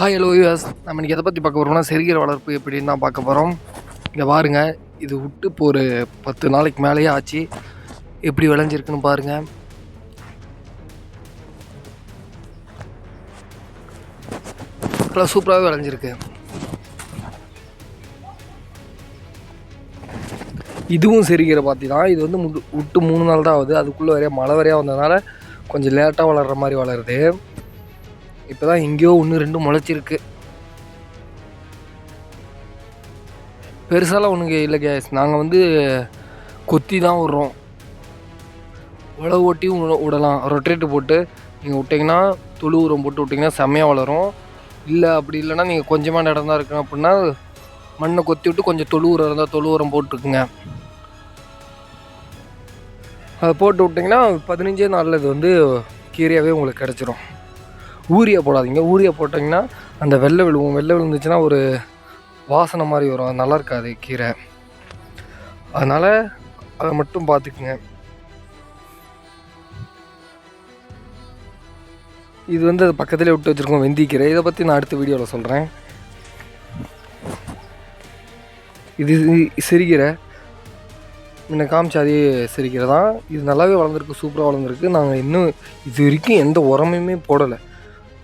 Hi hello US நம்ம இன்றைக்கி எதை பற்றி பார்க்க போகிறோம்னா செரிகிற வளர்ப்பு எப்படின்னு தான் பார்க்க போகிறோம் இங்கே பாருங்க இது விட்டு இப்போ ஒரு பத்து நாளைக்கு மேலேயே ஆச்சு. எப்படி விளைஞ்சிருக்குன்னு பாருங்கள் நல்லா சூப்பராகவே விளைஞ்சிருக்கு. இதுவும் செரிகிற பாத்தி தான். இது வந்து முட்டு விட்டு மூணு நாள் தான் ஆகுது. அதுக்குள்ளே வரையா மழை வரையா வந்ததுனால கொஞ்சம் லேட்டாக வளர்கிற மாதிரி வளருது. இப்போ தான் எங்கேயோ ஒன்று ரெண்டு முளைச்சிருக்கு. பெருசாலாம் ஒன்றுங்க இல்லை கேஸ் நாங்கள் வந்து கொத்தி தான் விட்றோம். உழவு ஓட்டியும் விடலாம். ரொட்டேட்டு போட்டு நீங்கள் விட்டிங்கன்னா தொழு உரம் போட்டு விட்டிங்கன்னா செம்மையாக வளரும். இல்லை அப்படி இல்லைன்னா நீங்கள் கொஞ்சமாக இடம் தான் இருக்கணும் அப்படின்னா மண்ணை கொத்தி விட்டு கொஞ்சம் தொழு உரம் இருந்தால் தொழு உரம் போட்டுருக்குங்க அதை போட்டு விட்டிங்கன்னா பதினஞ்சே நாளில் இது வந்து கீரையாகவே உங்களுக்கு கிடச்சிரும். ஊரியா போடாதீங்க. ஊரியா போட்டிங்கன்னா அந்த வெள்ளை விழுவும். வெள்ளை விழுந்துச்சுன்னா ஒரு வாசனை மாதிரி வரும். அது நல்லா இருக்காது கீரை. அதனால் அதை மட்டும் பார்த்துக்குங்க. இது வந்து அது பக்கத்துலேயே விட்டு வச்சுருக்கோம் வெந்திக்கீரை. இதை பற்றி நான் அடுத்த வீடியோவில் சொல்கிறேன் இது சிரிக்கிற முன்ன காமிச்ச அதே சிரிக்கிற தான். இது நல்லாவே வளர்ந்துருக்கு சூப்பராக வளர்ந்துருக்கு. நாங்கள் இன்னும் இது வரைக்கும் எந்த உரமுமே போடலை.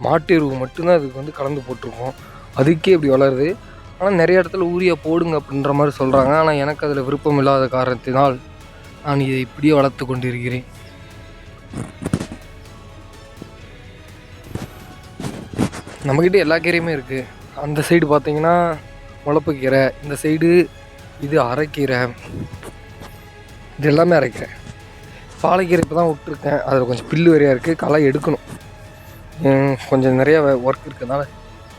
மாட்டு எருவு மட்டும்தான் அதுக்கு வந்து கலந்து போட்டிருக்கோம். அதுக்கே இப்படி வளருது. ஆனால் நிறைய இடத்துல ஊரியா போடுங்க அப்படின்ற மாதிரி சொல்கிறாங்க ஆனால் எனக்கு அதில் விருப்பம் இல்லாத காரணத்தினால் நான் இதை இப்படியே வளர்த்து கொண்டிருக்கிறேன். நம்மக்கிட்ட எல்லா கீரையுமே இருக்குது அந்த சைடு பார்த்தீங்கன்னா முளப்பு கீரை இந்த சைடு இது அரைக்கீரை. இது எல்லாமே அரைக்கீரை பாலைக்கீரை இப்போ தான் விட்டுருக்கேன். அதில் கொஞ்சம் பில்லு வரையாக இருக்குது களை எடுக்கணும். கொஞ்சம் நிறைய ஒர்க் இருக்கிறதுனால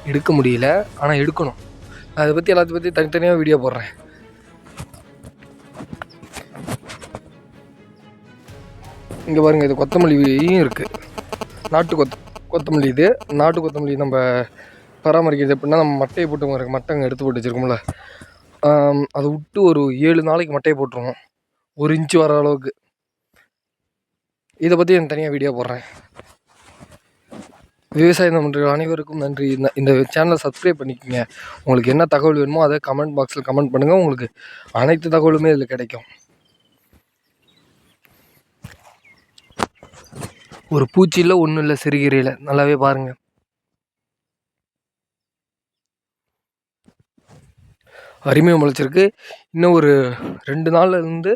எடுக்க முடியல. ஆனால் எடுக்கணும். அதை பற்றி எல்லாத்தையும் பற்றி தனித்தனியாக வீடியோ போடுறேன். இங்கே பாருங்கள் இது கொத்தமல்லியும் இருக்குது நாட்டு கொத்த கொத்தமல்லி இது. நாட்டு கொத்தமல்லி நம்ம பராமரிக்கிறது எப்படின்னா நம்ம மட்டையை போட்டு பாருங்க மட்டங்க எடுத்து போட்டு வச்சுருக்கோம்ல. அதை விட்டு ஒரு ஏழு நாளைக்கு மட்டையை போட்டுருவோம். ஒரு இன்ச்சு வர அளவுக்கு. இதை பற்றி நான் தனியாக வீடியோ போடுறேன். விவசாயம் பண்ணுற அனைவருக்கும் நன்றி. இந்த இந்த சேனலை சப்ஸ்கிரைப் பண்ணிக்கோங்க. உங்களுக்கு என்ன தகவல் வேணுமோ அதை கமெண்ட் பாக்ஸில் கமெண்ட் பண்ணுங்கள் உங்களுக்கு அனைத்து தகவலுமே இதில் கிடைக்கும். ஒரு பூச்சி இல்லை ஒன்றும் இல்லை சிறுகீரையில் நல்லாவே பாருங்கள் அருமையாக முளைச்சிருக்கு. இன்னும் ஒரு ரெண்டு நாள்லேருந்து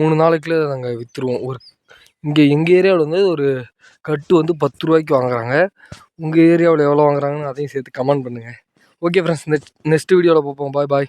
மூணு நாளைக்குள்ளே நாங்கள் விற்றுருவோம் ஒரு இங்கே எங்கள் ஏரியாவில் வந்து ஒரு கட்டு வந்து பத்து ரூபாய்க்கு வாங்குறாங்க. உங்கள் ஏரியாவில் எவ்வளோ வாங்குறாங்கன்னு அதையும் சேர்த்து கமெண்ட் பண்ணுங்கள் ஓகே ஃப்ரெண்ட்ஸ் நெக்ஸ்ட் நெக்ஸ்ட் வீடியோவில் பார்ப்போம். பாய் பாய்